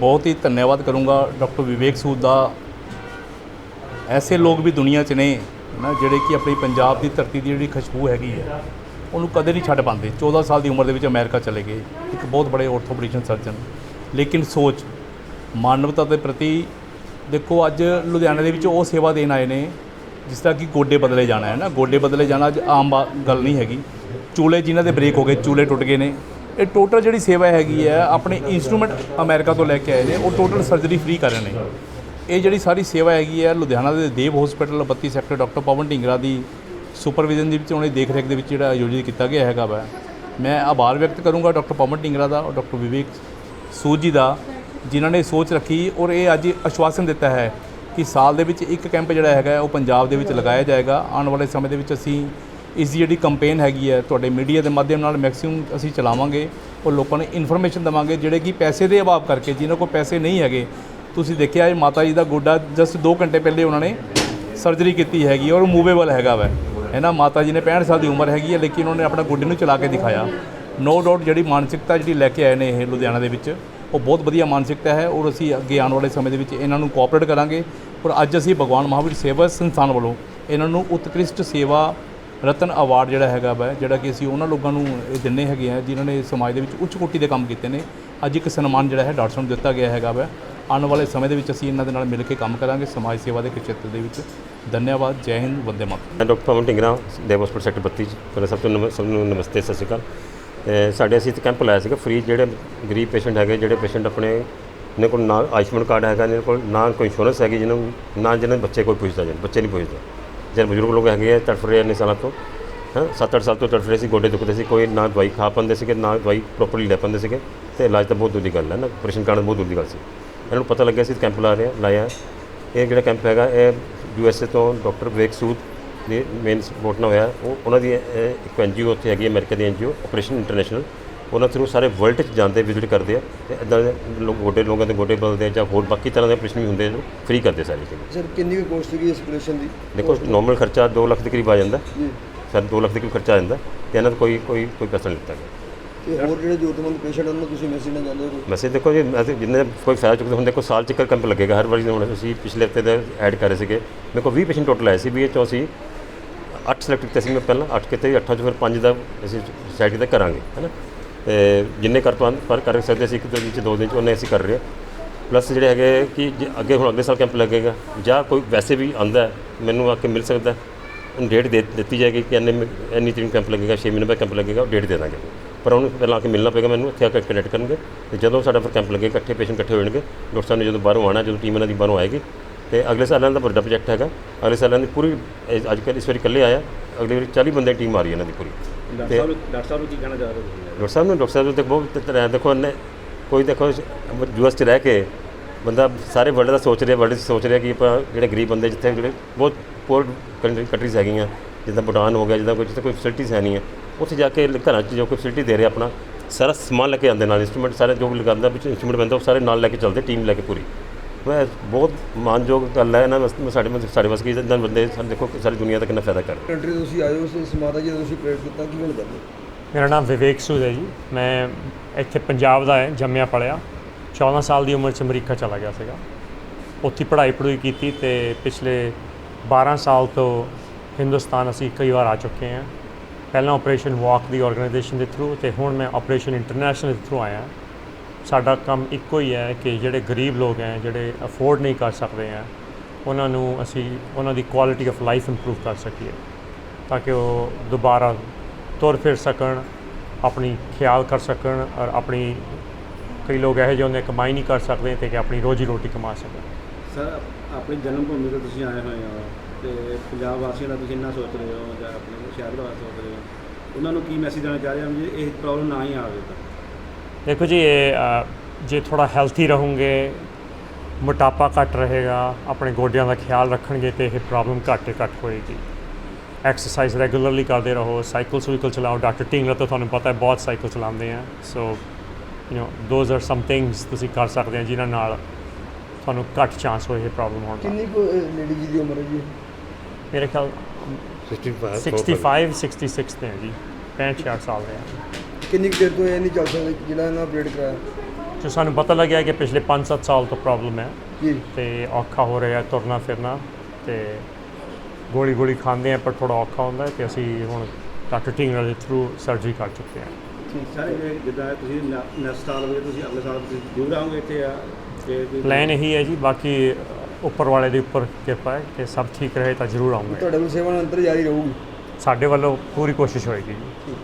ਬਹੁਤ ਹੀ ਧੰਨਵਾਦ ਕਰੂੰਗਾ ਡਾਕਟਰ ਵਿਵੇਕ ਸੂਦ ਦਾ। ਐਸੇ ਲੋਕ ਵੀ ਦੁਨੀਆ 'ਚ ਨੇ ਨਾ ਜਿਹੜੇ ਕਿ ਆਪਣੀ ਪੰਜਾਬ ਦੀ ਧਰਤੀ ਦੀ ਜਿਹੜੀ ਖੁਸ਼ਬੂ ਹੈਗੀ ਹੈ, ਉਹਨੂੰ ਕਦੇ ਨਹੀਂ ਛੱਡ ਪਾਉਂਦੇ। 14 ਸਾਲ ਦੀ ਉਮਰ ਦੇ ਵਿੱਚ ਅਮਰੀਕਾ ਚਲੇ ਗਏ, ਇੱਕ ਬਹੁਤ ਬੜੇ ਆਰਥੋਪੈਡਿਸ਼ਨ ਸਰਜਨ ਲੇਕਿਨ ਸੋਚ, ਮਾਨਵਤਾ ਦੇ ਪ੍ਰਤੀ, ਦੇਖੋ, ਅੱਜ ਲੁਧਿਆਣੇ ਦੇ ਵਿੱਚ ਉਹ ਸੇਵਾ ਦੇਣ ਆਏ ਨੇ, ਜਿਸ ਤਰ੍ਹਾਂ ਕਿ ਗੋਡੇ ਬਦਲੇ ਜਾਣਾ ਹੈ ਨਾ ਗੋਡੇ ਬਦਲੇ ਜਾਣਾ ਅੱਜ ਆਮ ਬਾ- ਗੱਲ ਨਹੀਂ ਹੈਗੀ। ਚੂਲੇ ਜਿਨ੍ਹਾਂ ਦੇ ਬ੍ਰੇਕ ਹੋ ਗਏ, ਚੂਲੇ ਟੁੱਟ ਗਏ ਨੇ। ਇਹ ਟੋਟਲ ਜਿਹੜੀ ਸੇਵਾ ਹੈਗੀ ਹੈ, ਆਪਣੇ ਇਨਸਟਰੂਮੈਂਟ ਅਮਰੀਕਾ ਤੋਂ ਲੈ ਕੇ ਆਏ ਨੇ, ਉਹ ਟੋਟਲ ਸਰਜਰੀ ਫ੍ਰੀ ਕਰ ਰਹੇ ਨੇ। ਇਹ ਜਿਹੜੀ ਸਾਰੀ ਸੇਵਾ ਹੈਗੀ ਹੈ, ਲੁਧਿਆਣਾ ਦੇ Dev hospital 32 sector doctor Pawan Dhingra ਦੀ ਸੁਪਰਵਿਜ਼ਨ ਦੇ ਵਿੱਚ, ਉਹਨੇ ਦੇਖ ਰੇਖ ਦੇ ਵਿੱਚ ਜਿਹੜਾ ਆਯੋਜਿਤ ਕੀਤਾ ਗਿਆ ਹੈਗਾ ਵਾ। ਮੈਂ ਆਭਾਰ ਵਿਅਕਤ ਕਰੂੰਗਾ ਡਾਕਟਰ ਪਵਨ ਢਿੰਗਰਾ ਦਾ ਔਰ ਡਾਕਟਰ ਵਿਵੇਕ ਸੂਦ ਜੀ ਦਾ, ਜਿਨ੍ਹਾਂ ਨੇ ਸੋਚ ਰੱਖੀ ਔਰ ਇਹ ਅੱਜ ਆਸ਼ਵਾਸਨ ਦਿੱਤਾ ਹੈ ਕਿ ਸਾਲ ਦੇ ਵਿੱਚ ਇੱਕ ਕੈਂਪ ਜਿਹੜਾ ਹੈਗਾ, ਉਹ ਪੰਜਾਬ ਦੇ ਵਿੱਚ ਲਗਾਇਆ ਜਾਏਗਾ। ਆਉਣ ਵਾਲੇ ਸਮੇਂ ਦੇ ਵਿੱਚ ਅਸੀਂ ਇਸ ਦੀ ਜਿਹੜੀ ਕੰਪੇਨ ਹੈਗੀ ਹੈ, ਤੁਹਾਡੇ ਮੀਡੀਆ ਦੇ ਮਾਧਿਅਮ ਨਾਲ ਮੈਕਸਿਮਮ ਅਸੀਂ ਚਲਾਵਾਂਗੇ ਔਰ ਲੋਕਾਂ ਨੂੰ ਇਨਫੋਰਮੇਸ਼ਨ ਦੇਵਾਂਗੇ ਜਿਹੜੇ ਕਿ ਪੈਸੇ ਦੇ ਅਭਾਵ ਕਰਕੇ, ਜਿਨ੍ਹਾਂ ਕੋਲ ਪੈਸੇ ਨਹੀਂ ਹੈਗੇ। ਤੁਸੀਂ ਦੇਖਿਆ ਇਹ ਮਾਤਾ ਜੀ ਦਾ ਗੋਡਾ ਜਸਟ 2 ਘੰਟੇ ਪਹਿਲੇ ਉਹਨਾਂ ਨੇ ਸਰਜਰੀ ਕੀਤੀ ਹੈਗੀ ਔਰ ਮੂਵੇਬਲ ਹੈਗਾ ਵੈ। ਹੈ ਨਾ? ਮਾਤਾ ਜੀ ਨੇ 65 ਸਾਲ ਦੀ ਉਮਰ ਹੈਗੀ ਹੈ, ਲੇਕਿਨ ਉਹਨਾਂ ਨੇ ਆਪਣਾ ਗੋਡੇ ਨੂੰ ਚਲਾ ਕੇ ਦਿਖਾਇਆ। ਨੋ ਡਾਊਟ ਜਿਹੜੀ ਮਾਨਸਿਕਤਾ ਜਿਹੜੀ ਲੈ ਕੇ ਆਏ ਨੇ ਇਹ ਲੁਧਿਆਣਾ ਦੇ ਵਿੱਚ, ਉਹ ਬਹੁਤ ਵਧੀਆ ਮਾਨਸਿਕਤਾ ਹੈ ਔਰ ਅਸੀਂ ਅੱਗੇ ਆਉਣ ਵਾਲੇ ਸਮੇਂ ਦੇ ਵਿੱਚ ਇਹਨਾਂ ਨੂੰ ਕੋਆਪਰੇਟ ਕਰਾਂਗੇ। ਔਰ ਅੱਜ ਅਸੀਂ ਭਗਵਾਨ ਮਹਾਵੀਰ ਸੇਵਾ ਸੰਸਥਾਨ ਵੱਲੋਂ ਇਹਨਾਂ ਨੂੰ ਉਤਕ੍ਰਿਸ਼ਟ ਸੇਵਾ ਰਤਨ ਅਵਾਰਡ ਜਿਹੜਾ ਹੈਗਾ ਵਾ, ਜਿਹੜਾ ਕਿ ਅਸੀਂ ਉਹਨਾਂ ਲੋਕਾਂ ਨੂੰ ਇਹ ਦਿੰਨੇ ਹੈਗੇ ਆ, ਜਿਨ੍ਹਾਂ ਨੇ ਸਮਾਜ ਦੇ ਵਿੱਚ ਉੱਚ ਕੋਟੀ ਦੇ ਕੰਮ ਕੀਤੇ ਨੇ। ਅੱਜ ਇੱਕ ਸਨਮਾਨ ਜਿਹੜਾ ਹੈ ਡਾਕਟਰ ਸਾਹਿਬ ਨੂੰ ਦਿੱਤਾ ਗਿਆ ਹੈਗਾ ਵਾ। ਆਉਣ ਵਾਲੇ ਸਮੇਂ ਦੇ ਵਿੱਚ ਅਸੀਂ ਇਹਨਾਂ ਦੇ ਨਾਲ ਮਿਲ ਕੇ ਕੰਮ ਕਰਾਂਗੇ ਸਮਾਜ ਸੇਵਾ ਦੇ ਖੇਤਰ ਦੇ ਵਿੱਚ। ਧੰਨਵਾਦ, ਜੈ ਹਿੰਦ, ਵੰਦੇ ਮਾਤਰਮ। ਮੈਂ ਡਾਕਟਰ ਪਵਨ ਢਿੰਗਰਾ, ਦੇਵ ਹਸਪਤਾਲ ਸੈਕਟਰ 32 ਚ। ਪਹਿਲਾਂ ਸਭ ਤੋਂ ਨਮ- ਸਭ ਨੂੰ ਨਮਸਤੇ, ਸਤਿ ਸ਼੍ਰੀ ਅਕਾਲ। ਸਾਡੇ ਅਸੀਂ ਇੱਥੇ ਕੈਂਪ ਲਾਇਆ ਸੀਗਾ ਫ੍ਰੀ ਜਿਹੜੇ ਗਰੀਬ ਪੇਸ਼ੈਂਟ ਹੈਗੇ, ਜਿਹੜੇ ਪੇਸ਼ੈਂਟ ਆਪਣੇ ਇਹਨਾਂ ਕੋਲ ਨਾ ਆਯੁਸ਼ਮਾਨ ਕਾਰਡ ਹੈਗਾ, ਇਹਨਾਂ ਕੋਲ ਨਾ ਕੋਈ ਇੰਸ਼ੋਰੈਂਸ ਹੈਗੀ, ਜਿਹਨਾਂ ਨਾ ਜਿਹਨਾਂ ਦੇ ਬੱਚੇ ਕੋਈ ਪੁੱਛਦਾ ਜਾਂ ਬੱਚੇ ਨਹੀਂ ਪੁੱਛਦਾ। ਜਿਹੜੇ ਬਜ਼ੁਰਗ ਲੋਕ ਹੈਗੇ ਆ, ਤੜਫ ਰਹੇ ਨੇ ਸਾਲਾਂ ਤੋਂ, ਹਾਂ 7-8 ਸਾਲ ਤੋਂ ਤੜਫ ਰਹੇ ਸੀ, ਗੋਡੇ ਦੁਖਦੇ ਸੀ, ਕੋਈ ਨਾ ਦਵਾਈ ਖਾ ਪਾਉਂਦੇ ਸੀਗੇ, ਨਾ ਦਵਾਈ ਪ੍ਰੋਪਰਲੀ ਲੈ ਪਾਉਂਦੇ ਸੀਗੇ, ਤੇ ਇਲਾਜ ਤਾਂ ਬਹੁਤ ਦੂਰ ਦੀ ਗੱਲ ਹੈ ਨਾ ਆਪਰੇਸ਼ਨ ਕਰਨ ਬਹੁਤ ਦੂਰ ਦੀ ਗੱਲ ਸੀ। ਇਹਨਾਂ ਨੂੰ ਪਤਾ ਲੱਗਿਆ ਸੀ, ਕੈਂਪ ਲਾ ਰਹੇ ਆ ਲਾਇਆ। ਇਹ ਜਿਹੜਾ ਕੈਂਪ ਹੈਗਾ, ਇਹ ਯੂ ਐਸ ਏ ਤੋਂ ਡਾਕਟਰ ਵਿਵੇਕ ਸੂਦ ਦੀ ਮੇਨ ਸਪੋਰਟ ਨਾਲ ਹੋਇਆ। ਉਹ, ਉਹਨਾਂ ਦੀ ਇੱਕ ਐਨ ਜੀ ਓ ਉੱਥੇ ਹੈਗੀ ਹੈ, ਅਮਰੀਕਾ ਦੀ N G O operation international ਉਹਨਾਂ ਥਰੂ ਸਾਰੇ ਵਰਲਡ 'ਚ ਜਾਂਦੇ ਵਿਜ਼ਿਟ ਕਰਦੇ ਆ ਤੇ ਇਦਾਂ ਦੇ ਲੋਕ ਗੋਡੇ ਲੋਕਾਂ ਦੇ ਗੋਡੇ ਬਦਲਦੇ ਆ ਜਾਂ ਹੋਰ ਬਾਕੀ ਤਰ੍ਹਾਂ ਦੇ ਆਪਰੇਸ਼ਨ ਵੀ ਹੁੰਦੇ ਨੇ ਫ੍ਰੀ ਕਰਦੇ ਸਾਰੀ ਚੀਜ਼। ਸਰ ਕਿੰਨੀ ਕੁ ਕੋਸਟ ਸੀਗੀ ਇਸ ਆਪਰੇਸ਼ਨ ਦੀ? ਦੇਖੋ ਨਾਰਮਲ ਖਰਚਾ 2 ਲੱਖ ਦੇ ਕਰੀਬ ਆ ਜਾਂਦਾ। ਜੀ। ਸਰ 2 ਲੱਖ ਦੇ ਕਰੀਬ ਖਰਚਾ ਆ ਜਾਂਦਾ ਤੇ ਇਹਨਾਂ ਦਾ ਕੋਈ ਕੋਈ ਕੋਈ ਪੈਸਾ ਨਹੀਂ ਲਿੱਤਾ ਗਿਆ। ਤੇ ਹੋਰ ਜਿਹੜੇ ਜ਼ਰੂਰਤਮੰਦ ਪੇਸ਼ੈਂਟ ਉਹਨਾਂ ਨੂੰ ਤੁਸੀਂ ਮੈਸੇਜ ਨਾ ਜਾਂਦੇ ਹੋ? ਵੈਸੇ ਦੇਖੋ ਜੀ ਅਸੀਂ ਜਿੰਨੇ ਕੋਈ ਫਾਇਦਾ ਚੁੱਕਦੇ ਹੁੰਦੇ ਕੋਈ ਸਾਲ ਚੱਕਰ ਕੈਂਪ ਲੱਗੇਗਾ ਹਰ ਵਾਰੀ ਹੁਣ ਅਸੀਂ ਪਿਛਲੇ ਹਫ਼ਤੇ ਦਾ ਐਡ ਕਰ ਰਹੇ ਸੀਗੇ। ਮੇਰੇ ਕੋਲ 20 ਪੇਸ਼ੈਂਟ ਟੋਟਲ ਆਏ ਸੀ ਵੀ ਇਹ ਚੋਂ ਅਸੀਂ 8 ਸਿਲੈਕਟ ਕੀਤੇ ਸੀ ਮੈਂ ਪਹਿਲਾਂ 8 ਕੀਤੇ 8 ਚੋਂ ਫਿਰ 5 ਦਾ ਅਸੀਂ ਸਾਈਡ ਕੀਤਾ ਕਰਾਂਗੇ ਹੈਨਾ ਜਿੰਨੇ ਕਰ ਪਾਉਣ ਪਰ ਕਰ ਸਕਦੇ ਸੀ ਇੱਕ ਦਿਨ ਚ ਦੋ ਦਿਨ ਚ ਉਹਨੇ ਅਸੀਂ ਕਰ ਰਹੇ ਪਲੱਸ ਜਿਹੜੇ ਹੈਗੇ ਕਿ ਜੇ ਅੱਗੇ ਹੁਣ ਅਗਲੇ ਸਾਲ ਕੈਂਪ ਲੱਗੇਗਾ ਜਾਂ ਕੋਈ ਵੈਸੇ ਵੀ ਆਂਦਾ ਹੈ, ਮੈਨੂੰ ਆ ਕੇ ਮਿਲ ਸਕਦਾ ਹੈ, ਉਹਨੂੰ ਡੇਟ ਦੇ ਦਿੱਤੀ ਜਾਏਗੀ ਕਿ ਇੰਨੇ ਮ- ਇੰਨੀ ਤਰੀਕ ਕੈਂਪ ਲੱਗੇਗਾ 6 ਮਹੀਨੇ ਬਾਅਦ ਕੈਂਪ ਲੱਗੇਗਾ ਉਹ ਡੇਟ ਦੇ ਦਾਂਗੇ। ਪਰ ਉਹਨੂੰ ਪਹਿਲਾਂ ਆ ਕੇ ਮਿਲਣਾ ਪਏਗਾ ਮੈਨੂੰ ਇੱਥੇ ਆ ਕੇ ਕਨੈਕਟ ਕਰਨਗੇ। ਤੇ ਜਦੋਂ ਸਾਡਾ ਫਿਰ ਕੈਂਪ ਲੱਗੇਗਾ ਇਕੱਠੇ ਪੇਸ਼ੈਂਟ ਇਕੱਠੇ ਹੋ ਜਾਣਗੇ ਡਾਕਟਰ ਸਾਹਿਬ ਨੇ ਜਦੋਂ ਬਾਹਰੋਂ ਆਉਣਾ ਜਦੋਂ ਟੀਮ ਇਹਨਾਂ ਦੀ ਬਾਹਰੋਂ ਆਏਗੀ ਤੇ ਅਗਲੇ ਸਾਲਾਂ ਦਾ ਵੱਡਾ ਪ੍ਰੋਜੈਕਟ ਹੈਗਾ। ਅਗਲੇ ਸਾਲਾਂ ਦੀ ਪੂਰੀ ਇਹ ਅੱਜ ਕੱਲ੍ਹ ਇਸ ਵਾਰੀ ਇਕੱਲੇ ਆਇਆ। ਅਗਲੇ ਵਾਰੀ 40 ਬੰਦੇ ਦੀ ਟੀਮ ਆ ਰਹੀ ਹੈ ਇਹਨਾਂ ਦੀ ਪੂਰੀ। ਡਾਕਟਰ ਸਾਹਿਬ ਡਾਕਟਰ ਸਾਹਿਬ ਨੂੰ ਕੀ ਕਹਿਣਾ ਚਾਹ ਰਹੇ ਹੋ ਤੁਸੀਂ? ਡਾਕਟਰ ਸਾਹਿਬ ਨੂੰ ਡਾਕਟਰ ਸਾਹਿਬ ਨੂੰ ਬਹੁਤ ਤਰ੍ਹਾਂ ਦੇਖੋ ਇਹਨੇ ਕੋਈ ਦੇਖੋ ਯੂਐਸ ਚ ਰਹਿ ਕੇ ਬੰਦਾ ਸਾਰੇ ਵਰਲਡ ਦਾ ਸੋਚ ਰਿਹਾ ਵਰਲਡ 'ਚ ਸੋਚ ਰਿਹਾ ਕਿ ਆਪਾਂ ਜਿਹੜੇ ਗਰੀਬ ਬੰਦੇ ਜਿੱਥੇ ਜਿਹੜੇ ਬਹੁਤ ਪੂਰ ਕੰਟਰੀਜ਼ ਹੈਗੀਆਂ ਜਿੱਦਾਂ ਭੂਟਾਨ ਹੋ ਗਿਆ ਜਿੱਦਾਂ ਕੋਈ ਜਿੱਥੇ ਕੋਈ ਫੈਸਿਲਿਟੀਜ਼ ਹੈ ਨਹੀਂ ਹੈ। ਉੱਥੇ ਜਾ ਕੇ ਘਰਾਂ 'ਚ ਜੋ ਕੋਈ ਫੈਸਿਲਿਟੀ ਦੇ ਰਿਹਾ ਆਪਣਾ ਸਾਰਾ ਸਮਾਨ ਲੈ ਕੇ ਆਉਂਦੇ ਨਾਲ ਇਨਸਟਰੂਮੈਂਟ ਸਾਰੇ ਜੋ ਵੀ ਲਗਾਉਂਦਾ ਵਿੱਚ ਇਨਸਟਰੂਮੈਂਟ ਪੈਂਦਾ ਉਹ ਸਾਰੇ ਨਾਲ ਲੈ ਕੇ ਚੱਲਦੇ ਟੀਮ ਲੈ ਕੇ ਪੂਰੀ। ਮੈਂ ਬਹੁਤ ਮਾਨਯੋਗ ਗੱਲ ਹੈ ਇਹਨਾਂ ਵਾਸਤੇ ਸਾਡੇ ਸਾਡੇ ਵਾਸਤੇ ਕਿ ਇਦਾਂ ਬੰਦੇ ਸਾਨੂੰ ਦੇਖੋ ਸਾਰੀ ਦੁਨੀਆ ਦਾ ਕਿੰਨਾ ਫਾਇਦਾ ਕਰ ਰਹੇ ਕੰਟਰੀ ਤੁਸੀਂ ਆਏ ਹੋ ਇਸ ਮਾਤਾ ਜੀ ਦਾ ਤੁਸੀਂ ਪ੍ਰੇਅਰ ਕੀਤਾ ਕੀ ਗੱਲ ਕਰਦੇ ਮੇਰਾ ਨਾਮ ਵਿਵੇਕ ਸੂਦ ਹੈ ਜੀ। ਮੈਂ ਇੱਥੇ ਪੰਜਾਬ ਦਾ ਹੈ ਜੰਮਿਆ ਪੜਿਆ 14 ਸਾਲ ਦੀ ਉਮਰ 'ਚ ਅਮਰੀਕਾ ਚਲਾ ਗਿਆ ਸੀਗਾ। ਉੱਥੇ ਪੜ੍ਹਾਈ ਪੜ੍ਹਾਈ ਕੀਤੀ ਤੇ ਪਿਛਲੇ 12 ਸਾਲ ਤੋਂ ਹਿੰਦੁਸਤਾਨ ਅਸੀਂ ਕਈ ਵਾਰ ਆ ਚੁੱਕੇ ਹਾਂ। ਪਹਿਲਾਂ ਆਪਰੇਸ਼ਨ ਵਾਕ ਦੀ ਆਰਗੇਨਾਈਜੇਸ਼ਨ ਦੇ ਥਰੂ ਤੇ ਹੁਣ ਮੈਂ ਆਪਰੇਸ਼ਨ ਇੰਟਰਨੈਸ਼ਨਲ ਦੇ ਥਰੂ ਆਇਆ। ਸਾਡਾ ਕੰਮ ਇੱਕੋ ਹੀ ਹੈ ਕਿ ਜਿਹੜੇ ਗਰੀਬ ਲੋਕ ਹੈ, ਜਿਹੜੇ ਅਫੋਰਡ ਨਹੀਂ ਕਰ ਸਕਦੇ ਹੈ, ਉਹਨਾਂ ਨੂੰ ਅਸੀਂ ਉਹਨਾਂ ਦੀ ਕੁਆਲਿਟੀ ਆਫ ਲਾਈਫ ਇੰਪਰੂਵ ਕਰ ਸਕੀਏ, ਤਾਂ ਕਿ ਉਹ ਦੁਬਾਰਾ ਤੁਰ ਫਿਰ ਸਕਣ, ਆਪਣੀ ਖਿਆਲ ਕਰ ਸਕਣ ਔਰ ਆਪਣੀ ਕਈ ਲੋਕ ਇਹੋ ਜਿਹੇ ਹੁੰਦੇ ਕਮਾਈ ਨਹੀਂ ਕਰ ਸਕਦੇ ਤੇ ਕਿ ਆਪਣੀ ਰੋਜੀ ਰੋਟੀ ਕਮਾ ਸਕਣ। ਸਰ, ਆਪਣੀ ਜਨਮ ਭੂਮੀ ਤੋਂ ਤੁਸੀਂ ਆਏ ਹੋਏ ਹੋ ਤੇ ਪੰਜਾਬ ਵਾਸੀਆਂ ਦਾ ਤੁਸੀਂ ਇੰਨਾ ਸੋਚ ਰਹੇ ਹੋ ਜਾਂ ਆਪਣੇ ਸ਼ਹਿਰ ਦਾ ਸੋਚ ਰਹੇ ਹੋ, ਉਹਨਾਂ ਨੂੰ ਕੀ ਮੈਸੇਜ ਦੇਣਾ ਚਾਹ ਰਹੇ ਹੋ ਵੀ ਇਹ ਪ੍ਰੋਬਲਮ ਨਾ ਹੀ ਆਵੇ ਤਾਂ? ਦੇਖੋ ਜੀ ਇਹ ਜੇ ਥੋੜਾ ਹੈਲਥੀ ਰਹੋਗੇ ਮੋਟਾਪਾ ਘੱਟ ਰਹੇਗਾ ਆਪਣੇ ਗੋਡਿਆਂ ਦਾ ਖਿਆਲ ਰੱਖਣਗੇ ਤੇ ਇਹ ਪ੍ਰੋਬਲਮ ਘੱਟ ਤੇ ਘੱਟ ਹੋਏਗੀ। ਐਕਸਰਸਾਈਜ਼ ਰੈਗੂਲਰਲੀ ਕਰਦੇ ਰਹੋ ਸਾਈਕਲ ਸੁਈਕਲ ਚਲਾਓ। ਡਾਕਟਰ ਟਿੰਗਰ ਤਾਂ ਤੁਹਾਨੂੰ ਪਤਾ ਹੈ ਬਹੁਤ ਸਾਈਕਲ ਚਲਾਉਂਦੇ ਆ। So you know those are some things ਤੁਸੀਂ ਕਰ ਸਕਦੇ ਆ ਜਿਨ੍ਹਾਂ ਨਾਲ ਤੁਹਾਨੂੰ ਘੱਟ ਚਾਂਸ ਹੋਏ ਇਹ ਪ੍ਰੋਬਲਮ ਹੋਣ ਦਾ। ਕਿੰਨੀ ਕੁ ਲੇਡੀ ਜੀ ਦੀ ਉਮਰ ਹੈ ਜੀ ਮੇਰੇ ਖਿਆਲ 65 65 66 ਤੇ ਜੀ 65 66 ਸਾਲ ਦੇ ਆ। ਕਿੰਨੀ ਕੁ ਦੇਰ ਤੋਂ ਇਹ ਨਹੀਂ ਚੱਲ ਸਕਦੇ ਜਿਹੜਾ ਇਹਨਾਂ ਅਪਡੇਟ ਕਰਾਇਆ? ਜੋ ਸਾਨੂੰ ਪਤਾ ਲੱਗਿਆ ਕਿ ਪਿਛਲੇ 5-7 ਸਾਲ ਤੋਂ ਪ੍ਰੋਬਲਮ ਹੈ ਜੀ। ਤੇ ਔਖਾ ਹੋ ਰਿਹਾ ਤੁਰਨਾ ਫਿਰਨਾ ਤੇ ਗੋਲੀ ਗੋਲੀ ਖਾਂਦੇ ਆ ਪਰ ਥੋੜਾ ਔਖਾ ਹੁੰਦਾ ਹੈ ਤੇ ਅਸੀਂ ਹੁਣ ਡਾਕਟਰ ਟਿੰਗਰ ਦੇ ਥਰੂ ਸਰਜਰੀ ਕਰ ਚੁੱਕੇ ਹਾਂ। ਸਾਰੇ ਜਿੱਦਾਂ ਤੁਸੀਂ ਨੈਕਸਟ ਸਾਲ ਹੋਵੇ ਤੁਸੀਂ ਅਗਲੇ ਸਾਲ ਤੁਸੀਂ ਜ਼ਰੂਰ ਆਓਗੇ ਇੱਥੇ ਆ ਤੇ ਕੋਈ- ਪਲਾਨ ਇਹੀ ਹੈ ਜੀ ਬਾਕੀ ਉੱਪਰ ਵਾਲੇ ਦੇ ਉੱਪਰ ਕਿਰਪਾ ਹੈ ਕਿ ਸਭ ਠੀਕ ਰਹੇ ਤਾਂ ਜ਼ਰੂਰ ਆਉਂਗੇ। ਤੁਹਾਡੇ ਕੋਲ ਸੇਵਾ ਨਿਰੰਤਰ ਜਾਰੀ ਰਹੂਗੀ? ਸਾਡੇ ਵੱਲੋਂ ਪੂਰੀ ਕੋਸ਼ਿਸ਼ ਹੋਏਗੀ ਜੀ।